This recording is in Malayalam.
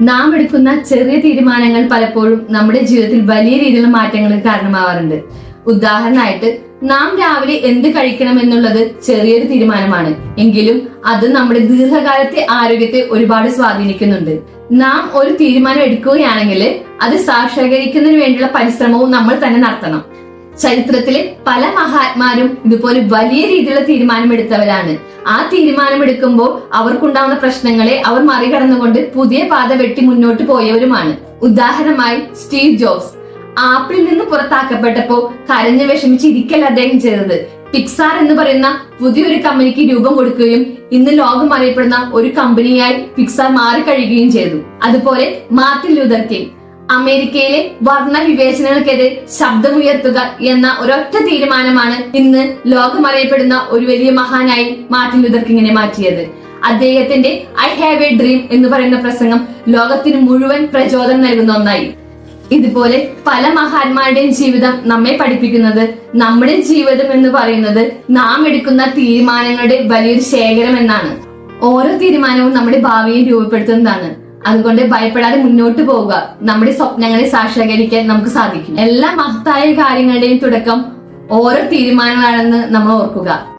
നാം എടുക്കുന്ന ചെറിയ തീരുമാനങ്ങൾ പലപ്പോഴും നമ്മുടെ ജീവിതത്തിൽ വലിയ രീതിയിലുള്ള മാറ്റങ്ങൾക്ക് കാരണമാവാറുണ്ട്. ഉദാഹരണമായിട്ട് നാം രാവിലെ എന്ത് കഴിക്കണം എന്നുള്ളത് ചെറിയൊരു തീരുമാനമാണ്. എങ്കിലും അത് നമ്മുടെ ദീർഘകാലത്തെ ആരോഗ്യത്തെ ഒരുപാട് സ്വാധീനിക്കുന്നുണ്ട്. നാം ഒരു തീരുമാനം എടുക്കുകയാണെങ്കിൽ അത് സാക്ഷാത്കരിക്കുന്നതിന് വേണ്ടിയുള്ള പരിശ്രമവും നമ്മൾ തന്നെ നടത്തണം. ചരിത്രത്തിലെ പല മഹാത്മാരും ഇതുപോലെ വലിയ രീതിയിലുള്ള തീരുമാനമെടുത്തവരാണ്. ആ തീരുമാനമെടുക്കുമ്പോൾ അവർക്കുണ്ടാവുന്ന പ്രശ്നങ്ങളെ അവർ മറികടന്നുകൊണ്ട് പുതിയ പാത വെട്ടി മുന്നോട്ട് പോയവരുമാണ്. ഉദാഹരണമായി സ്റ്റീവ് ജോബ്സ്. ആപ്പിളിൽ നിന്ന് പുറത്താക്കപ്പെട്ടപ്പോ കരഞ്ഞു വിഷമിച്ച് ഇരിക്കല്ല അദ്ദേഹം ചെയ്തത്. പിക്സാർ എന്ന് പറയുന്ന പുതിയൊരു കമ്പനിക്ക് രൂപം കൊടുക്കുകയും ഇന്ന് ലോകം അറിയപ്പെടുന്ന ഒരു കമ്പനിയായി പിക്സാർ മാറിക്കഴിയുകയും ചെയ്തു. അതുപോലെ മാർട്ടിൻ ലൂതർ കിങ്. അമേരിക്കയിലെ വർണ വിവേചനങ്ങൾക്കെതിരെ ശബ്ദമുയർത്തുക എന്ന ഒരൊറ്റ തീരുമാനമാണ് ഇന്ന് ലോകമറിയപ്പെടുന്ന ഒരു വലിയ മഹാനായി മാർട്ടിൻ ലൂതർ മാറ്റിയത്. അദ്ദേഹത്തിന്റെ ഐ ഹാവ് എ ഡ്രീം എന്ന് പറയുന്ന പ്രസംഗം ലോകത്തിന് മുഴുവൻ പ്രചോദനം നൽകുന്ന ഒന്നായി. ഇതുപോലെ പല മഹാന്മാരുടെയും ജീവിതം നമ്മെ പഠിപ്പിക്കുന്നത് നമ്മുടെ ജീവിതം എന്ന് പറയുന്നത് നാം എടുക്കുന്ന തീരുമാനങ്ങളുടെ വലിയൊരു ശേഖരം എന്നാണ്. ഓരോ തീരുമാനവും നമ്മുടെ ഭാവിയെ രൂപപ്പെടുത്തുന്നതാണ്. അതുകൊണ്ട് ഭയപ്പെടാതെ മുന്നോട്ട് പോവുക. നമ്മുടെ സ്വപ്നങ്ങളെ സാക്ഷാത്കരിക്കാൻ നമുക്ക് സാധിക്കും. എല്ലാ മഹത്തായ കാര്യങ്ങളുടെയും തുടക്കം ഓരോ തീരുമാനങ്ങളാണെന്ന് നമ്മൾ ഓർക്കുക.